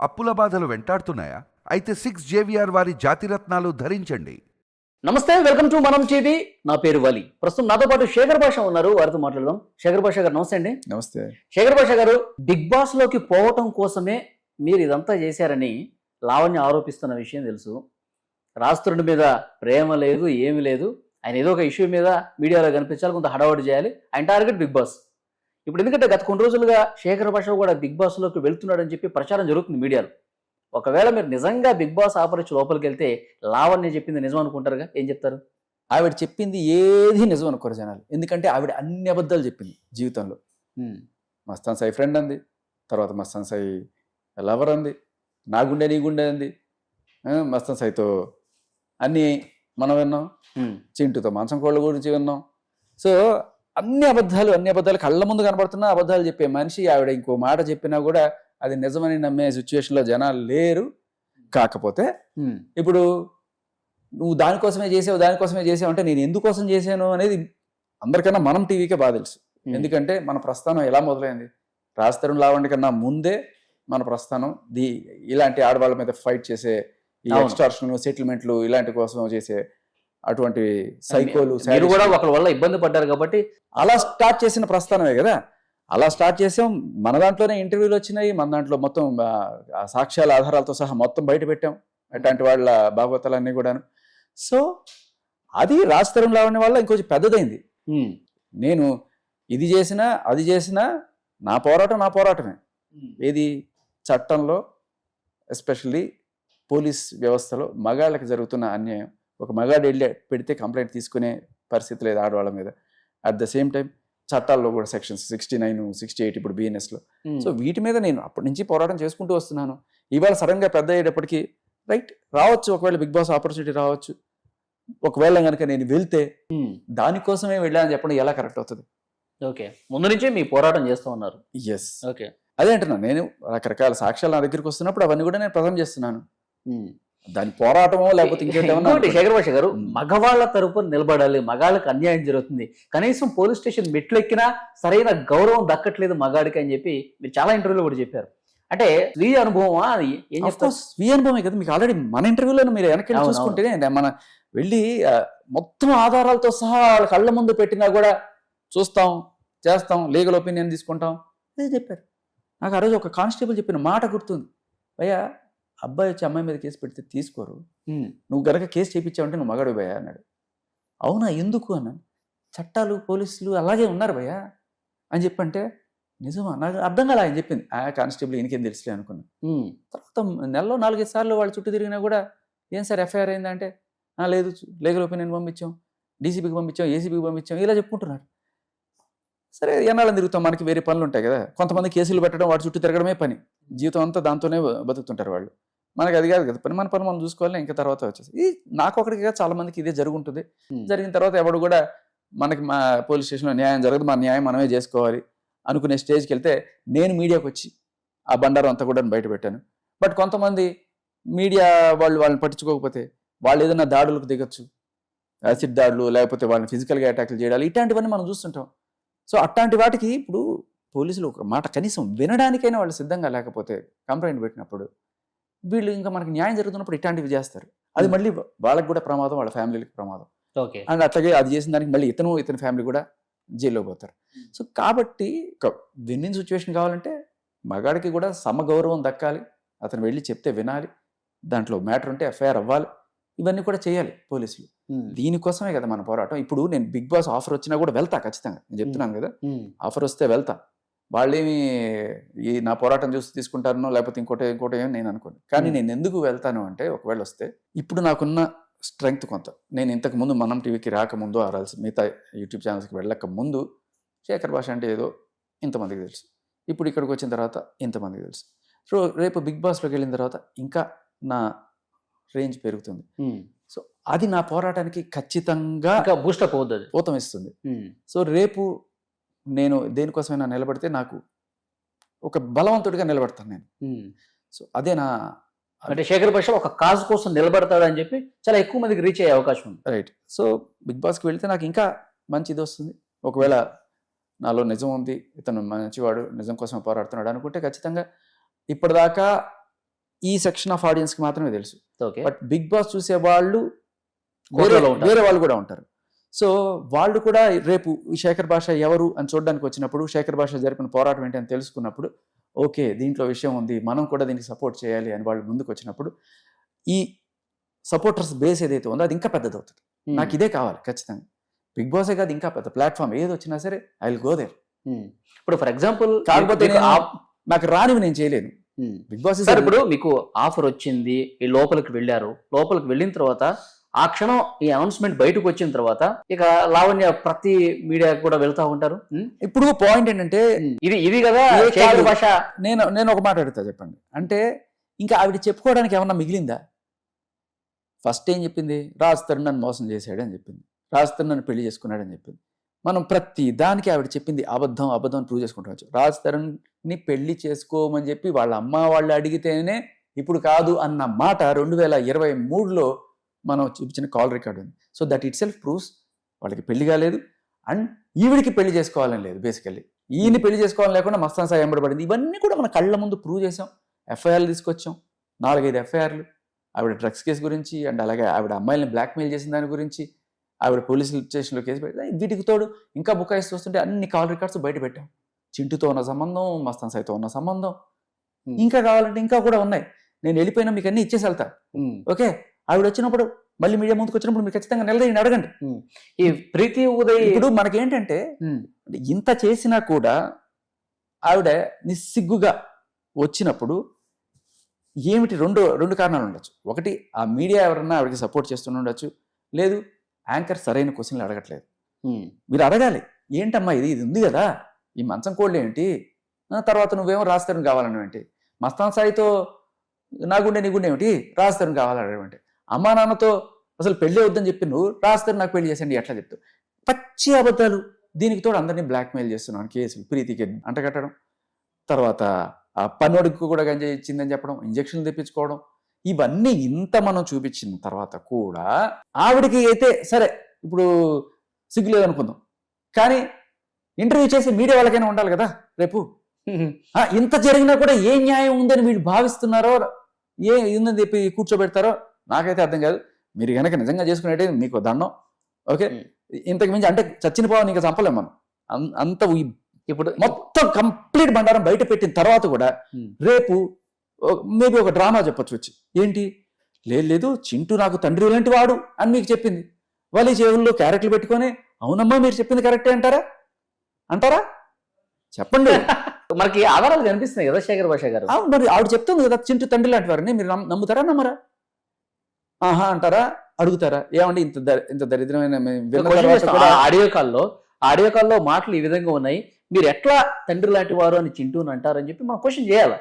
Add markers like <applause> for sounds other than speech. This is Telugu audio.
అప్పుల బాధలు వెంటాడుతున్నాయా? అయితే సిక్స్ జేవిఆర్ వారి జాతిరత్నాలు ధరించండి. నమస్తే వెల్కమ్ టు మనం టీవీ. నా పేరు వలి. ప్రస్తుతం నాతో పాటు శేఖర్ భాష ఉన్నారు. వారితో మాట్లాడదాం. శేఖర్ భాష గారు నమస్తే అండి. నమస్తే. శేఖర్ భాష గారు బిగ్ బాస్లోకి పోవటం కోసమే మీరు ఇదంతా చేశారని లావణ్య ఆరోపిస్తున్న విషయం తెలుసు. రాస్తుడి మీద ప్రేమ లేదు ఏమీ లేదు. ఆయన ఏదో ఒక ఇష్యూ మీద మీడియాలో కనిపించాలి కొంత హడావడి చేయాలి. ఆయన టార్గెట్ బిగ్ బాస్. ఇప్పుడు ఎందుకంటే గత కొన్ని రోజులుగా శేఖర్ భాష కూడా బిగ్ బాస్లోకి వెళ్తున్నాడని చెప్పి ప్రచారం జరుగుతుంది మీడియాలో. ఒకవేళ మీరు నిజంగా బిగ్ బాస్ ఆపరేషన్ లోపలికి వెళ్తే లావణ్య చెప్పింది నిజం అనుకుంటారుగా? ఏం చెప్తారు? ఆవిడ చెప్పింది ఏది నిజం అనుకోరు జనాలు. ఎందుకంటే ఆవిడ అన్ని అబద్ధాలు చెప్పింది జీవితంలో. మస్తాన్ సాయి ఫ్రెండ్ అంది. తర్వాత మస్తాన్ సాయి లవర్ అంది. నా గుండె నీ గుండె అంది. మస్తాన్ సాయితో అన్నీ మనం విన్నాం. చింటుతో మాంసం కోళ్ళ గురించి విన్నాం. సో అన్ని అబద్ధాలు అన్ని అబద్ధాలు కళ్ళ ముందు కనబడుతున్నా అబద్ధాలు చెప్పే మనిషి ఆవిడ ఇంకో మాట చెప్పినా కూడా అది నిజమని నమ్మే సిచ్యువేషన్లో జనాలు లేరు. కాకపోతే ఇప్పుడు నువ్వు దానికోసమే చేసావు దానికోసమే చేసావు అంటే నేను ఎందుకోసం చేశాను అనేది అందరికన్నా మనం టీవీకే బాగా తెలుసు. ఎందుకంటే మన ప్రస్థానం ఎలా మొదలైంది? రాజతరుణ్ లావంటి కన్నా ముందే మన ప్రస్థానం ది ఇలాంటి ఆడవాళ్ళ మీద ఫైట్ చేసే ఈ. ఎక్స్టార్షన్ సెటిల్మెంట్లు ఇలాంటి కోసం చేసే అటువంటి సైకోలు మీరు కూడా. ఒకరి వల్ల ఇబ్బంది పడ్డారు కాబట్టి అలా స్టార్ట్ చేసిన ప్రస్థానమే కదా. అలా స్టార్ట్ చేసాం. మన దాంట్లోనే ఇంటర్వ్యూలు వచ్చినాయి. మన దాంట్లో మొత్తం సాక్ష్యాల ఆధారాలతో సహా మొత్తం బయట పెట్టాం. అట్లాంటి వాళ్ళ భాగవతాలన్నీ కూడాను. సో అది రాజతరం లావణ్య వల్ల ఇంకొంచెం పెద్దదైంది. నేను ఇది చేసినా అది చేసినా నా పోరాటం నా పోరాటమే. ఏది? చట్టంలో ఎస్పెషల్లీ పోలీస్ వ్యవస్థలో మగాళ్ళకి జరుగుతున్న అన్యాయం. ఒక మగాడు వెళ్ళి పెడితే కంప్లైంట్ తీసుకునే పరిస్థితి లేదు ఆడవాళ్ళ మీద. అట్ ద సేమ్ టైం చట్టాల్లో కూడా sections sixty nine sixty eight ఇప్పుడు బిఎన్ఎస్లో సో వీటి మీద నేను అప్పటి నుంచి పోరాటం చేసుకుంటూ వస్తున్నాను. ఇవాళ సడన్గా పెద్ద అయ్యేటప్పటికి రైట్ రావచ్చు ఒకవేళ బిగ్ బాస్ ఆపర్చునిటీ రావచ్చు. ఒకవేళ కనుక నేను వెళ్తే దానికోసమే వెళ్ళాలని చెప్పడం ఎలా కరెక్ట్ అవుతుంది? ఓకే ముందు నుంచే మీ పోరాటం చేస్తూ ఉన్నారు. ఎస్ ఓకే అదే అంటున్నా నేను రకరకాల సాక్ష్యాలు నా దగ్గరికి వస్తున్నప్పుడు అవన్నీ కూడా నేను ప్రజెంట్ చేస్తున్నాను. దాని పోరాటమో లేకపోతే ఇంకేంటేమన్నా ఇంకోటి శేఖర్ భాష గారు. మగవాళ్ళ తరపున నిలబడాలి మగాళ్ళకి అన్యాయం జరుగుతుంది. కనీసం పోలీస్ స్టేషన్ మెట్లు ఎక్కినా సరైన గౌరవం దక్కట్లేదు మగాడికి అని చెప్పి మీరు చాలా ఇంటర్వ్యూలో కూడా చెప్పారు. అంటే స్త్రీ అనుభవమా అది? ఏం course, స్వీయ అనుభవమే కదా. మీకు ఆల్రెడీ మన ఇంటర్వ్యూలో మీరు వెనక్కి చూసుకుంటేనే మన వెళ్ళి మొత్తం ఆధారాలతో సహా వాళ్ళ కళ్ళ ముందు పెట్టినా కూడా చూస్తాం చేస్తాం లీగల్ ఒపీనియన్ తీసుకుంటాం. అదే చెప్పారు. నాకు ఆ రోజు ఒక కానిస్టేబుల్ చెప్పిన మాట గుర్తుంది. భయ్యా అబ్బాయి వచ్చి అమ్మాయి మీద కేసు పెడితే తీసుకోరు. నువ్వు గనక కేసు చేయించావంటే నువ్వు మగాడు భయ్యా అన్నాడు. అవునా? ఎందుకు? అన్నాను. చట్టాలు పోలీసులు అలాగే ఉన్నారు భయ్యా అని చెప్పంటే నిజమా? నాకు అర్థం కాలే ఆయన చెప్పింది. ఆ కానిస్టేబుల్ ఈయనకేం తెలుసులే అనుకున్నాను మ్మ్. తర్వాత నెలలో నాలుగైదు సార్లు వాళ్ళు చుట్టూ తిరిగినా కూడా ఏం సార్ ఎఫ్ఐఆర్ అయిందంటే "ఆ, లేదు. లీగల్ ఒపీనియన్ పంపించాం. డీసీపీకి పంపించాం ఏసీబీకి పంపించాం. ఇలా చెప్పుకుంటున్నారు. సరే ఎన్నాళ్ళని తిరుగుతాం? మనకి వేరే పనులు ఉంటాయి కదా. కొంతమంది కేసులు పెట్టడం వాటి చుట్టూ తిరగడమే పని. జీవితం అంతా దాంతోనే బతుకుతుంటారు వాళ్ళు. మనకి అది కాదు కదా. పని మన పని మనం చూసుకోవాలి ఇంకా తర్వాత వచ్చేసి. ఇది నాకు ఒకటికి కాదు, చాలా మందికి ఇదే జరుగుంటుంది. జరిగిన తర్వాత ఎవడు కూడా మనకి మా పోలీస్ స్టేషన్లో న్యాయం జరగదు మా న్యాయం మనమే చేసుకోవాలి అనుకునే స్టేజ్కి వెళ్తే నేను మీడియాకి వచ్చి ఆ బండారం అంతా కూడా బయట పెట్టాను. బట్ కొంతమంది మీడియా వాళ్ళు వాళ్ళని పట్టించుకోకపోతే వాళ్ళు ఏదైనా దాడులకు దిగొచ్చు. యాసిడ్ దాడులు లేకపోతే వాళ్ళని ఫిజికల్గా అటాక్లు చేయడాలు ఇట్లాంటివన్నీ మనం చూస్తుంటాం. సో అట్లాంటి వాటికి ఇప్పుడు పోలీసులు ఒక మాట కనీసం వినడానికైనా వాళ్ళు సిద్ధంగా లేకపోతే కంప్లైంట్ పెట్టినప్పుడు వీళ్ళు ఇంకా మనకి న్యాయం జరుగుతున్నప్పుడు ఇట్లాంటివి చేస్తారు. అది Hmm. మళ్ళీ వాళ్ళకి కూడా ప్రమాదం వాళ్ళ ఫ్యామిలీకి ప్రమాదం. ఓకే. అండ్ అట్లాగే అది చేసిన దానికి మళ్ళీ ఇతను ఇతని ఫ్యామిలీ కూడా జైల్లో పోతారు. సో కాబట్టి ఒక విన్ విన్ సిచ్యువేషన్ కావాలంటే మగాడికి కూడా సమగౌరవం దక్కాలి. అతను వెళ్ళి చెప్తే వినాలి. దాంట్లో మ్యాటర్ ఉంటే ఎఫ్ఐఆర్ అవ్వాలి. ఇవన్నీ కూడా చేయాలి పోలీసులు. దీనికోసమే కదా మన పోరాటం. ఇప్పుడు నేను బిగ్ బాస్ ఆఫర్ వచ్చినా కూడా వెళ్తా ఖచ్చితంగా. నేను చెప్తున్నాను కదా. ఆఫర్ వస్తే వెళ్తా. వాళ్ళేమి ఈ నా పోరాటం చూసి తీసుకుంటారనో లేకపోతే ఇంకోటి ఇంకోటి ఏమి నేను అనుకోను. కానీ. నేను ఎందుకు వెళ్తాను అంటే ఒకవేళ వస్తే ఇప్పుడు నాకున్న స్ట్రెంగ్త్ కొంత. నేను ఇంతకు ముందు మనం టీవీకి రాకముందు ఆరాల్సి మిగతా యూట్యూబ్ ఛానల్స్కి వెళ్ళక ముందు శేఖర్ భాష అంటే ఏదో ఇంతమందికి తెలుసు. ఇప్పుడు ఇక్కడికి వచ్చిన తర్వాత ఇంతమందికి తెలుసు. సో రేపు బిగ్ బాస్లోకి వెళ్ళిన తర్వాత ఇంకా నా రేంజ్ పెరుగుతుంది. సో అది నా పోరాటానికి ఖచ్చితంగా బూస్టప్ అవుతుంది ఊతం ఇస్తుంది. సో రేపు నేను దేనికోసమైనా నిలబడితే నాకు ఒక బలవంతుడిగా నిలబడతాను నేను. సో అదే నా అంటే శేఖర్ భాష ఒక కాజ్ కోసం నిలబడతాడు అని చెప్పి చాలా ఎక్కువ మందికి రీచ్ అయ్యే అవకాశం ఉంది. రైట్ సో బిగ్ బాస్కి వెళ్తే నాకు ఇంకా మంచి ఇది వస్తుంది. ఒకవేళ నాలో నిజం ఉంది ఇతను మంచివాడు నిజం కోసం పోరాడుతున్నాడు అనుకుంటే ఖచ్చితంగా ఇప్పటిదాకా ఈ సెక్షన్ ఆఫ్ ఆడియన్స్కి మాత్రమే తెలుసు. బట్ బిగ్ బాస్ చూసే వాళ్ళు వేరే వాళ్ళు కూడా ఉంటారు. సో వాళ్ళు కూడా రేపు ఈ శేఖర్ భాష ఎవరు అని చూడడానికి వచ్చినప్పుడు శేఖర్ భాష జరిపిన పోరాటం ఏంటి అని తెలుసుకున్నప్పుడు ఓకే దీంట్లో విషయం ఉంది మనం కూడా దీనికి సపోర్ట్ చేయాలి అని వాళ్ళు ముందుకు వచ్చినప్పుడు ఈ సపోర్టర్స్ బేస్ ఏదైతే ఉందో అది ఇంకా పెద్దది అవుతుంది ఉమ్, నాకు ఇదే కావాలి ఖచ్చితంగా. బిగ్ బాసే కాదు ఇంకా పెద్ద ప్లాట్ఫామ్ ఏది వచ్చినా సరే ఐ విల్ గో దేర్. ఇప్పుడు ఫర్ ఎగ్జాంపుల్ కాకపోతే నాకు రానివి నేను చేయలేను. బిగ్ బాస్ సార్ ఇప్పుడు మీకు ఆఫర్ వచ్చింది ఈ లోపలికి వెళ్ళారు. లోపలికి వెళ్ళిన తర్వాత ఆ క్షణం ఈ అనౌన్స్మెంట్ బయటకు వచ్చిన తర్వాత ఇక లావణ్య ప్రతి మీడియా కూడా వెళ్తా ఉంటారు? ఉమ్, ఇప్పుడు పాయింట్ ఏంటంటే ఉమ్, ఇది ఇది కదా. భాష. నేను నేను ఒక మాట అడుగుతా చెప్పండి. అంటే ఇంకా ఆవిడ చెప్పుకోవడానికి ఏమన్నా మిగిలిందా? ఫస్ట్ ఏం చెప్పింది? రాజ్ తరుణ్ నన్ను మోసం చేశాడు అని చెప్పింది. రాజ్ తరుణ్ నన్ను పెళ్ళి చేసుకున్నాడని చెప్పింది. మనం ప్రతి దానికి ఆవిడ చెప్పింది అబద్ధం అబద్ధం ప్రూవ్ చేసుకుంటాం రాజ్ తరుణ్ని పెళ్ళి చేసుకోమని చెప్పి వాళ్ళ అమ్మ వాళ్ళు అడిగితేనే ఇప్పుడు కాదు అన్న మాట రెండు వేల ఇరవై మూడులో మనం చూపించిన కాల్ రికార్డు ఉంది. So that itself proves వాళ్ళకి పెళ్ళి కాలేదు అండ్ ఈవిడికి పెళ్ళి చేసుకోవాలని లేదు బేసికల్లీ ఈయన్ని పెళ్ళి చేసుకోవాలని లేకుండా మస్తాన్ సాయి ఎంబడబడింది ఇవన్నీ కూడా మన కళ్ళ ముందు ప్రూవ్ చేసాం ఎఫ్ఐఆర్లు తీసుకొచ్చాం. నాలుగైదు ఎఫ్ఐఆర్లు ఆవిడ డ్రగ్స్ కేసు గురించి అండ్ అలాగే ఆవిడ అమ్మాయిని బ్లాక్మెయిల్ చేసిన దాని గురించి ఆవిడ పోలీస్ స్టేషన్లో కేసు పెట్టి వీటికి తోడు ఇంకా బుకాయిస్ వస్తుంటే అన్ని కాల్ రికార్డ్స్ బయట పెట్టాం. చింటుతో ఉన్న సంబంధం మస్తాన్ సాయితో ఉన్న సంబంధం. ఇంకా కావాలంటే ఇంకా కూడా ఉన్నాయి. నేను వెళ్ళిపోయినా మీకు అన్ని ఇచ్చేసి వెళ్తా. ఓకే? ఆవిడ వచ్చినప్పుడు మళ్ళీ మీడియా ముందుకు వచ్చినప్పుడు మీరు ఖచ్చితంగా నిలదీయండి అడగండి. ఈ ప్రీతి ఉదయ్ ఇప్పుడు మనకేంటంటే ఇంత చేసినా కూడా ఆవిడ నిస్సిగ్గుగా వచ్చినప్పుడు ఏమిటి రెండు రెండు కారణాలు ఉండొచ్చు. ఒకటి ఆ మీడియా ఎవరన్నా ఆవిడకి సపోర్ట్ చేస్తూనే ఉండొచ్చు. లేదు యాంకర్ సరైన క్వశ్చన్లు అడగట్లేదు. మీరు అడగాలి. ఏంటమ్మా ఇది? ఇది ఉంది కదా. ఈ మంచం కోళ్ళు ఏంటి? తర్వాత నువ్వేమో రాస్తారని కావాలని ఏంటి మస్తాన్ సాయితో నా గుండె నీ గుండె ఏమిటి? రాస్తారని కావాలని ఏంటి అమ్మా నాన్నతో అసలు పెళ్ళి వద్దని చెప్పి నువ్వు రాస్తారు నాకు పెళ్ళి చేసండి ఎట్లా చెప్తావు? పచ్చి అబద్ధాలు. దీనికి తోడు అందరినీ బ్లాక్మెయిల్ చేస్తున్నాను కేసులు ప్రీతికి అంటగట్టడం తర్వాత ఆ పన్నోడికి కూడా గంజాయి ఇచ్చిందని చెప్పడం ఇంజక్షన్లు తెప్పించుకోవడం ఇవన్నీ ఇంత మనం చూపించిన తర్వాత కూడా ఆవిడకి అయితే సరే ఇప్పుడు సిగ్గు లేదనుకుందాం కానీ ఇంటర్వ్యూ చేసే మీడియా వాళ్ళకైనా ఉండాలి కదా రేపు. ఇంత జరిగినా కూడా ఏ న్యాయం ఉందని వీళ్ళు భావిస్తున్నారో ఏ ఉందని చెప్పి కూర్చోబెడతారో నాకైతే అర్థం కాదు. మీరు కనుక నిజంగా చేసుకునేటే మీకు దండం. ఓకే. ఇంతకు మించి అంటే చచ్చిన పోవని ఇంకా చంపలేం మనం. అంత ఇప్పుడు మొత్తం కంప్లీట్ బండారం బయట పెట్టిన తర్వాత కూడా రేపు మేబీ ఒక డ్రామా చెప్పొచ్చు వచ్చి. ఏంటి? లేదు లేదు చింటూ నాకు తండ్రి లాంటి వాడు అని మీకు చెప్పింది. వాళ్ళ చెవుల్లో క్యారెక్టర్లు పెట్టుకొని అవునమ్మా మీరు చెప్పింది కరెక్టే అంటారా? అంటారా? చెప్పండి. <laughs> మనకి ఆధారాలు కనిపిస్తున్నాయి కదా శేఖర్ భాష గారు. అవును మరి ఆవిడ చెప్తుంది కదా చింటూ తండ్రి లాంటి వారని మీరు నమ్ము- నమ్ముతారా నమ్మరా? ఆహా అంటారా? అడుగుతారా? ఏమండి ఇంత ఇంత దరిద్రమైన ఆడియో కాల్లో ఆడియో కాల్లో మాటలు ఈ విధంగా ఉన్నాయి. మీరు ఎట్లా తండ్రి లాంటి వారు అని చింటూని అంటారని చెప్పి మనం క్వశ్చన్ చేయాలి?